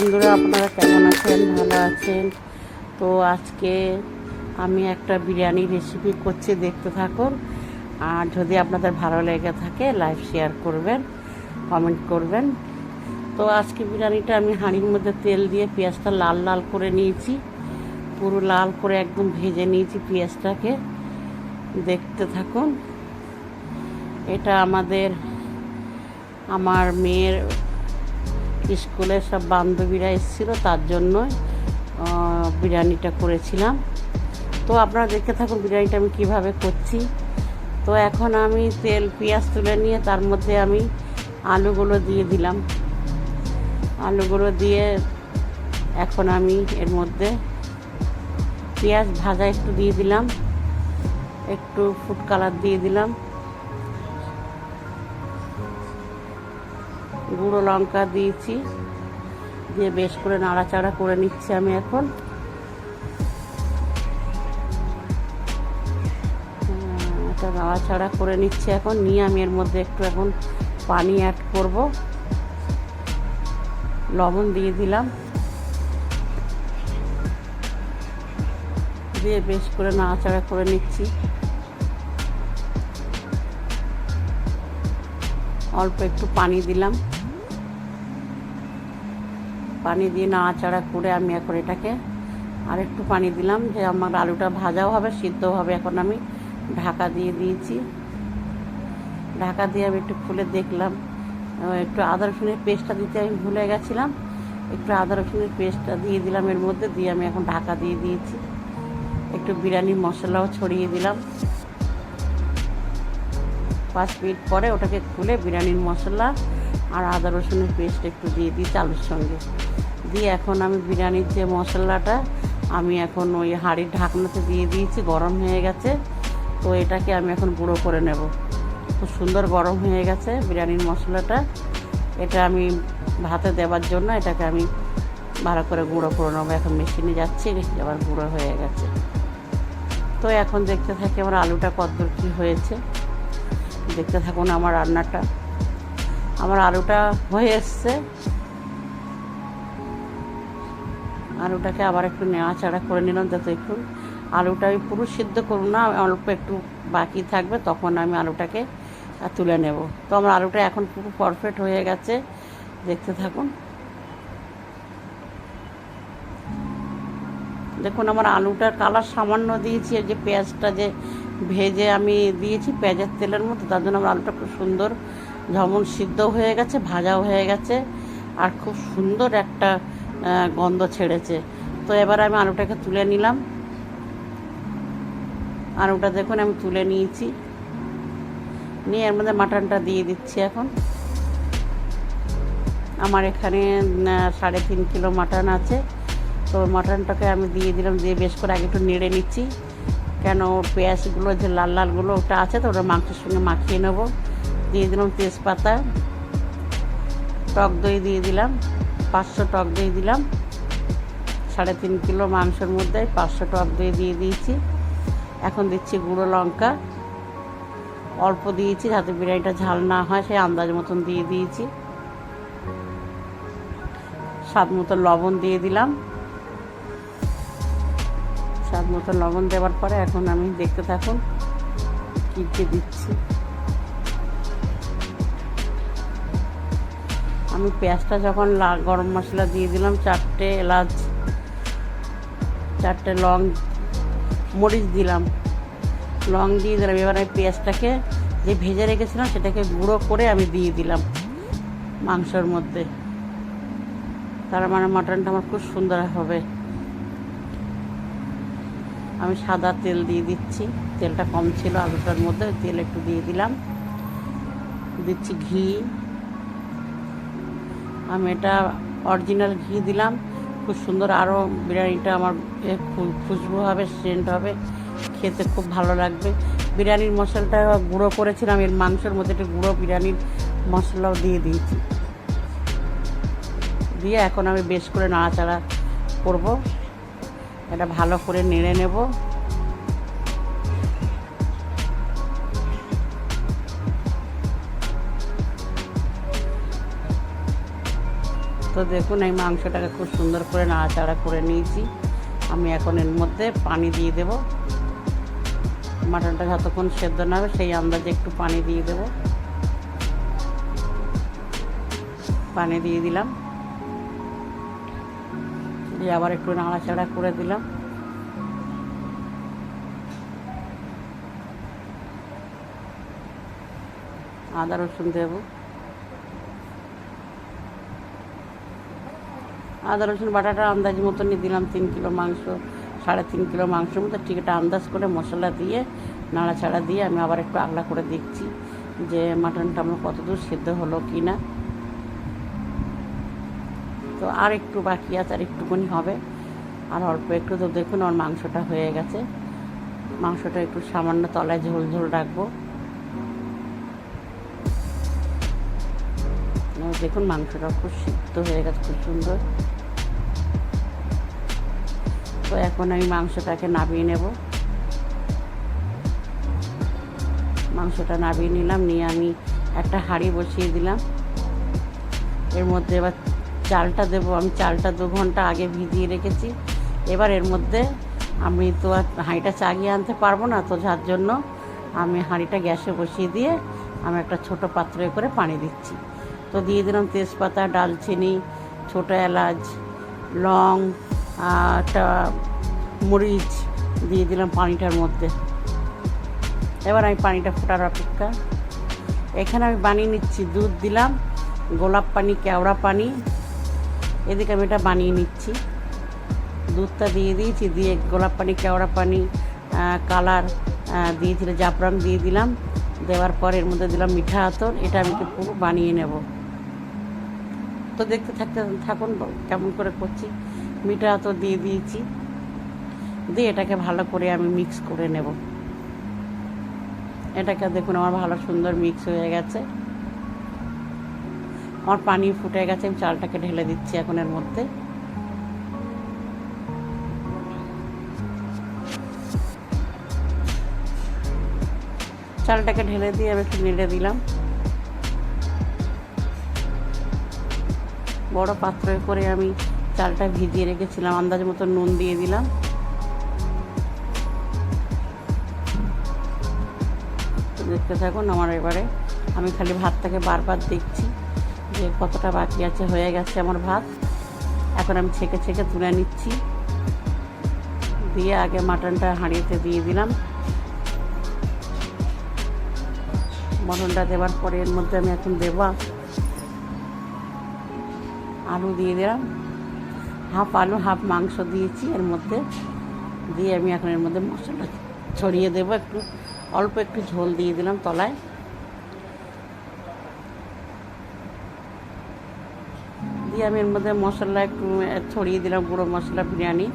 বন্ধুরা, আপনারা কেমন আছেন? ভালো আছেন? তো আজকে আমি একটা বিরিয়ানি রেসিপি করছি, দেখতে থাকুন। আর যদি আপনাদের ভালো লেগে থাকে লাইভ শেয়ার করবেন কমেন্ট করবেন। তো আজকে বিরিয়ানিটা আমি হাঁড়ির মধ্যে তেল দিয়ে পেঁয়াজটা লাল লাল করে নিয়েছি। পুরো লাল করে একদম ভেজে নিয়েছি পেঁয়াজটাকে। দেখতে থাকুন। এটা আমাদের, আমার মেয়ের স্কুলের সব বান্ধবীরা এসেছিল, তার জন্য বিরিয়ানিটা করেছিলাম। তো আপনারা দেখতে থাকুন বিরিয়ানিটা আমি কীভাবে করছি। তো এখন আমি তেল, পেঁয়াজ তুলে নিয়ে তার মধ্যে আমি আলুগুলো দিয়ে দিলাম। আলুগুলো দিয়ে এখন আমি এর মধ্যে পেঁয়াজ ভাজা একটু দিয়ে দিলাম, একটু ফুড কালার দিয়ে দিলাম। গুঁড়ো লঙ্কা দিয়েছি, দিয়ে বেশ করে নাড়াচাড়া করে নিচ্ছি আমি এখন। এটা নাড়াচাড়া করে নিচ্ছি এখন, নিয়ে আমি এর মধ্যে একটু এখন পানি অ্যাড করব। লবণ দিয়ে দিলাম। দিয়ে বেশ করে নাড়াচাড়া করে নিচ্ছি। অল্প একটু পানি দিলাম। পানি দিয়ে নাড়াচাড়া করে আমি এখন এটাকে আর একটু পানি দিলাম যে আমার আলুটা ভাজাও হবে, সিদ্ধও হবে। এখন আমি ঢাকা দিয়ে দিয়েছি। ঢাকা দিয়ে আমি একটু খুলে দেখলাম। একটু আদা রসুনের পেস্টটা দিতে আমি ভুলে গেছিলাম। একটু আদা রসুনের পেস্টটা দিয়ে দিলাম এর মধ্যে, দিয়ে আমি এখন ঢাকা দিয়ে দিয়েছি। একটু বিরিয়ানির মশলাও ছড়িয়ে দিলাম। পাঁচ মিনিট পরে ওটাকে খুলে বিরিয়ানির মশলা আর আদা রসুনের পেস্ট একটু দিয়ে দিই চালুর সঙ্গে। দিয়ে এখন আমি বিরিয়ানির যে মশলাটা, আমি এখন ওই হাঁড়ির ঢাকনাতে দিয়ে দিয়েছি, গরম হয়ে গেছে। তো এটাকে আমি এখন গুঁড়ো করে নেব। খুব সুন্দর গরম হয়ে গেছে বিরিয়ানির মশলাটা। এটা আমি ভাতে দেওয়ার জন্য এটাকে আমি ভালো করে গুঁড়ো করে নেব। এখন মেশিনে যাচ্ছি আবার গুঁড়ো হয়ে গেছে। তো এখন দেখতে থাকি আমার আলুটা কতদূর কী হয়েছে। দেখতে থাকুন আমার রান্নাটা। আমার আলুটা হয়ে এসছে। আলুটাকে আবার একটু নেওয়াচাড়া করে নিলাম যাতে একটু আলুটা আমি পুরো সিদ্ধ করুন না, অল্প একটু বাকি থাকবে, তখন আমি আলুটাকে তুলে নেব। তো আমার আলুটা এখন পুরো পারফেক্ট হয়ে গেছে। দেখতে থাকুন। দেখুন, আমার আলুটার কালার সামান্য দিয়েছি যে পেঁয়াজটা যে ভেজে আমি দিয়েছি, পেঁয়াজের তেলের মতো তার জন্য আমার আলুটা খুব সুন্দর যেমন সিদ্ধ হয়ে গেছে, ভাজাও হয়ে গেছে, আর খুব সুন্দর একটা গন্ধ ছেড়েছে। তো এবার আমি আলুটাকে তুলে নিলাম। আলুটা দেখুন, আমি তুলে নিয়েছি। নিয়ে এর মধ্যে মাটনটা দিয়ে দিচ্ছি এখন। আমার এখানে সাড়ে তিন কিলো মাটন আছে। তো মাটনটাকে আমি দিয়ে দিলাম, দিয়ে বেশ করে আগে একটু নেড়ে নিচ্ছি। কেন পেঁয়াজগুলো যে লাল লালগুলো ওটা আছে, তো ওটা মাংসের সঙ্গে মাখিয়ে নেব। দিয়ে দিলাম তেজপাতা। টক দই দিয়ে দিলাম, পাঁচশো টক দই দিলাম। সাড়ে তিন কিলো মাংসের মধ্যে পাঁচশো টক দই দিয়ে দিয়েছি। এখন দিচ্ছি গুঁড়ো লঙ্কা। অল্প দিয়েছি যাতে বিরিয়ানিটা ঝাল না হয়, সেই আন্দাজ মতন দিয়ে দিয়েছি। স্বাদ মতো লবণ দিয়ে দিলাম। স্বাদ মতো লবণ দেওয়ার পরে এখন আমি দেখতে থাকুন কী কী দিচ্ছি। আমি পেঁয়াজটা যখন গরম মশলা দিয়ে দিলাম, চারটে এলাচ, চারটে লং, মরিচ দিলাম। লং দিয়ে দিলাম, এবার আমি পেঁয়াজটাকে যে ভেজে রেখেছিলাম, সেটাকে গুঁড়ো করে আমি দিয়ে দিলাম মাংসর মধ্যে। তার মানে মাটনটা আমার খুব সুন্দর হবে। আমি সাদা তেল দিয়ে দিচ্ছি। তেলটা কম ছিল আলুটার মধ্যে, তেল একটু দিয়ে দিলাম। দিচ্ছি ঘি। আমি এটা অরিজিনাল ঘি দিলাম। খুব সুন্দর আরও বিরিয়ানিটা আমার খুশবু হবে, সেন্ট হবে। খেতে খুব ভালো লাগবে। বিরিয়ানির মশলাটা গুঁড়ো করেছিলাম, এর মাংসের মধ্যে একটু গুঁড়ো বিরিয়ানির মশলাও দিয়ে দিয়েছি। দিয়ে এখন আমি বেশ করে নাড়াচাড়া করব। এটা ভালো করে নেড়ে নেব। তো দেখুন, এই মাংসটাকে খুব সুন্দর করে নাড়াচাড়া করে নিয়েছি। আমি এখন এর মধ্যে পানি দিয়ে দেব। মাটনটা যতক্ষণ সেদ্ধ না হবে, সেই আন্দাজে একটু পানি দিয়ে দেব। পানি দিয়ে দিলাম। দিয়ে আবার একটু নাড়াচাড়া করে দিলাম। আদা রসুন দেবো। আদা, রসুন, বাটাটা আন্দাজ মতনই দিলাম, তিন কিলো মাংস, সাড়ে তিন কিলো মাংসের মতো। ঠিক এটা আন্দাজ করে মশলা দিয়ে, নাড়াচাড়া দিয়ে আমি আবার একটু আগলা করে দেখছি যে মাটনটা আমার কতদূর সিদ্ধ হলো কি না তো আর একটু বাকি আছে, আর একটুখানি হবে। আর অল্প একটু তো দেখুন, আমার মাংসটা হয়ে গেছে। মাংসটা একটু সামান্য তলায় ঝোল ঝোল রাখব। দেখুন, মাংসটা খুব সিদ্ধ হয়ে গেছে, খুব সুন্দর। তো এখন আমি মাংসটাকে নামিয়ে নেব। মাংসটা নামিয়ে নিলাম, নিয়ে আমি একটা হাঁড়ি বসিয়ে দিলাম। এর মধ্যে এবার চালটা দেবো, আমি চালটা দু ঘণ্টা আগে ভিজিয়ে রেখেছি। এবার এর মধ্যে আমি তো আর হাঁড়িটা চাগিয়ে আনতে পারব না, তো যার জন্য আমি হাঁড়িটা গ্যাসে বসিয়ে দিয়ে আমি একটা ছোট পাত্রে করে পানি দিচ্ছি। তো দিয়ে দিলাম তেজপাতা, ডালচিনি, ছোটো এলাচ, লং একটা মরিচ দিয়ে দিলাম পানিটার মধ্যে। এবার আমি পানিটা ফোটার অপেক্ষা। এখানে আমি বানিয়ে নিচ্ছি দুধ দিলাম, গোলাপ পানি, কেওড়া পানি। এদিকে আমি এটা বানিয়ে নিচ্ছি। দুধটা দিয়ে দিয়েছি, দিয়ে গোলাপ পানি, কেওড়া পানি কালার দিয়েছিল জাফরান দিয়ে দিলাম। দেওয়ার পর এর মধ্যে দিলাম মিঠা আতর। এটা আমি একটু পুরো বানিয়ে নেব। তো দেখতে থাকতে থাকুন কেমন করে করছি। মিঠা তো দিয়ে দিয়েছি। দিয়ে এটাকে ভালো করে আমি মিক্স করে নেব। এটাকে দেখুন, আমার ভালো সুন্দর মিক্স হয়ে গেছে। আমার পানি ফুটে গেছে, আমি চালটাকে ঢেলে দিচ্ছি এখন এর মধ্যে। চালটাকে ঢেলে দিয়ে আমি একটু নেড়ে দিলাম। বড় পাত্রে করে আমি চালটা ভিজিয়ে রেখেছিলাম, আন্দাজ মতো নুন দিয়ে দিলাম। দেখতে থাকুন আমার এবারে, আমি খালি ভাতটাকে বারবার দেখছি যে কতটা বাকি আছে, হয়ে গেছে আমার ভাত। এখন আমি ছেঁকে ছেঁকে তুলে নিচ্ছি। দিয়ে আগে মাটনটা হাঁড়িতে দিয়ে দিলাম। মটনটা দেওয়ার পরে এর মধ্যে আমি এখন দেবা আলু দিয়ে দিলাম। হাফ আলু, হাফ মাংস দিয়েছি। এর মধ্যে দিয়ে আমি এখন এর মধ্যে মশলা ছড়িয়ে দেবো। একটু, অল্প একটু ঝোল দিয়ে দিলাম তলায়। দিয়ে আমি এর মধ্যে মশলা একটু ছড়িয়ে দিলাম গুঁড়ো মশলা, বিরিয়ানি।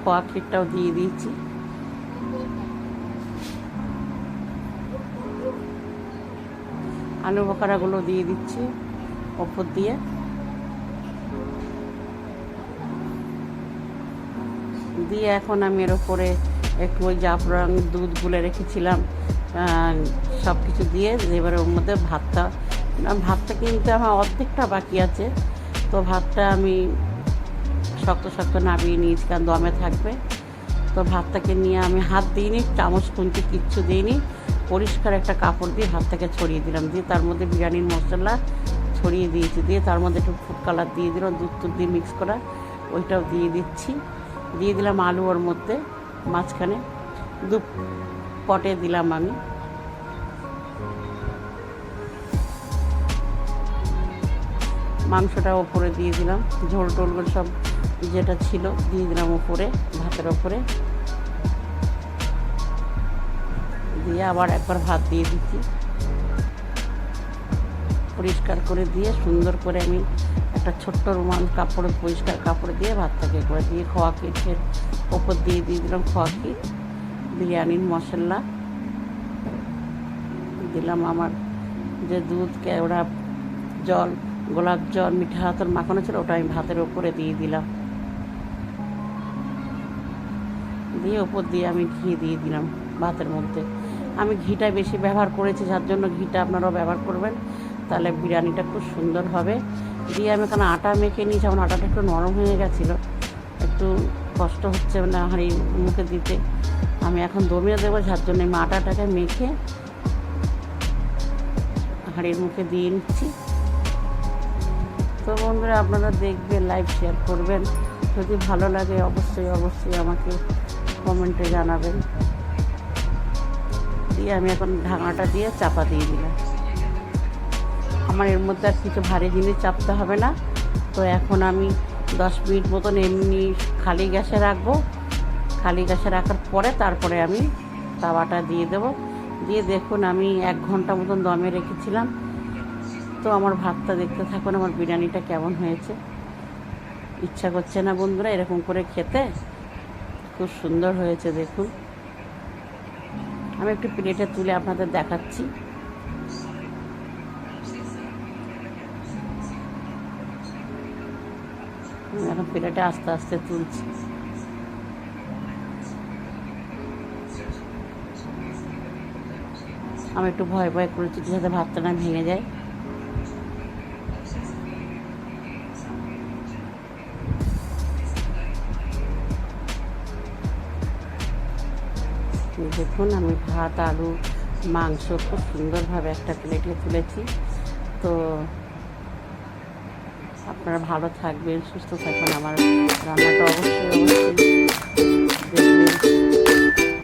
খোয়া ক্ষীরটাও দিয়ে দিয়েছি। আলু বকারাগুলো দিয়ে দিচ্ছি, ওপর দিয়ে। দিয়ে এখন আমি এর ওপরে একটু ওই জাফরান দুধ গুলে রেখেছিলাম সব কিছু দিয়ে। এবারে ওর মধ্যে ভাতটা ভাতটা কিন্তু আমার অর্ধেকটা বাকি আছে। তো ভাতটা আমি শক্ত শক্ত নামিয়ে নিয়েছি, কারণ দমে থাকবে। তো ভাতটাকে নিয়ে আমি হাত দিইনি, চামচ খুঁজতে কিচ্ছু দিইনি। পরিষ্কার একটা কাপড় দিয়ে ভাতটাকে ছড়িয়ে দিলাম। দিয়ে তার মধ্যে বিরিয়ানির মশলা ছড়িয়ে দিয়েছি। দিয়ে তার মধ্যে একটু ফুড কালার দিয়ে দিলাম, দুধ টুধ দিয়ে মিক্স করা, ওইটাও দিয়ে দিচ্ছি। দিয়ে দিলাম আলু ওর মধ্যে, মাঝখানে দু পটে দিলাম আমি। মাংসটা ওপরে দিয়ে দিলাম ঝোল টোলগুলো সব যেটা ছিল দিয়ে দিলাম ওপরে, ভাতের ওপরে। দিয়ে আবার একবার ভাত দিয়ে দিচ্ছি। পরিষ্কার করে দিয়ে, সুন্দর করে আমি একটা ছোট্ট রুমাল কাপড়ে, পরিষ্কার কাপড় দিয়ে ভাতটাকে করে দিয়ে খোয়া কিটের ওপর দিয়ে দিয়ে দিলাম খোয়া কিট বিরিয়ানির মশলা। দিলাম আমার যে দুধ, কেওড়া, জল, গোলাপ জল, মিঠা হাতর মাখানো ছিল ওটা আমি ভাতের ওপরে দিয়ে দিলাম। দিয়ে ওপর দিয়ে আমি ঘি দিয়ে দিলাম ভাতের মধ্যে। আমি ঘিটা বেশি ব্যবহার করেছি, যার জন্য ঘিটা আপনারাও ব্যবহার করবেন। তাহলে বিরিয়ানিটা খুব সুন্দর হবে। দিয়ে আমি এখানে আটা মেখে নিয়েছি, আমার আটাটা একটু নরম হয়ে গেছিল। একটু কষ্ট হচ্ছে না হাঁড়ি মুখে দিতে। আমি এখন দমিয়ে দেবো, যার জন্য আমি আটাটাকে মেখে হাঁড়ির মুখে দিয়ে নিচ্ছি। তো বন্ধুরা, আপনারা দেখবেন লাইভ শেয়ার করবেন। যদি ভালো লাগে, অবশ্যই অবশ্যই আমাকে কমেন্টে জানাবেন। দিয়ে আমি এখন ঢাকনাটা দিয়ে চাপা দিয়ে দিলাম। আমার এর মধ্যে আর কিছু ভারী জিনিস চাপতে হবে না। তো এখন আমি দশ মিনিট মতন এমনি খালি গ্যাসে রাখব। খালি গ্যাসে রাখার পরে তারপরে আমি তাওয়াটা দিয়ে দেব। দিয়ে দেখুন আমি এক ঘণ্টা মতন দমে রেখেছিলাম। তো আমার ভাতটা দেখতে থাকুন, আমার বিরিয়ানিটা কেমন হয়েছে। ইচ্ছা করছে না বন্ধুরা এরকম করে খেতে। খুব সুন্দর হয়েছে দেখুন। আমি একটু প্লেটে তুলে আপনাদের দেখাচ্ছি। এখন প্লেটে আস্তে আস্তে তুলছি। আমি একটু ভয় ভয় করেছি যাতে ভাতটা না ভেঙে যায়। দেখুন, আমি ভাত, আলু, মাংস খুব সুন্দরভাবে একটা প্লেটে তুলেছি। তো আপনারা ভালো থাকবেন, সুস্থ থাকবেন। আমার রান্নাটা অবশ্যই অবশ্যই দেখবেন।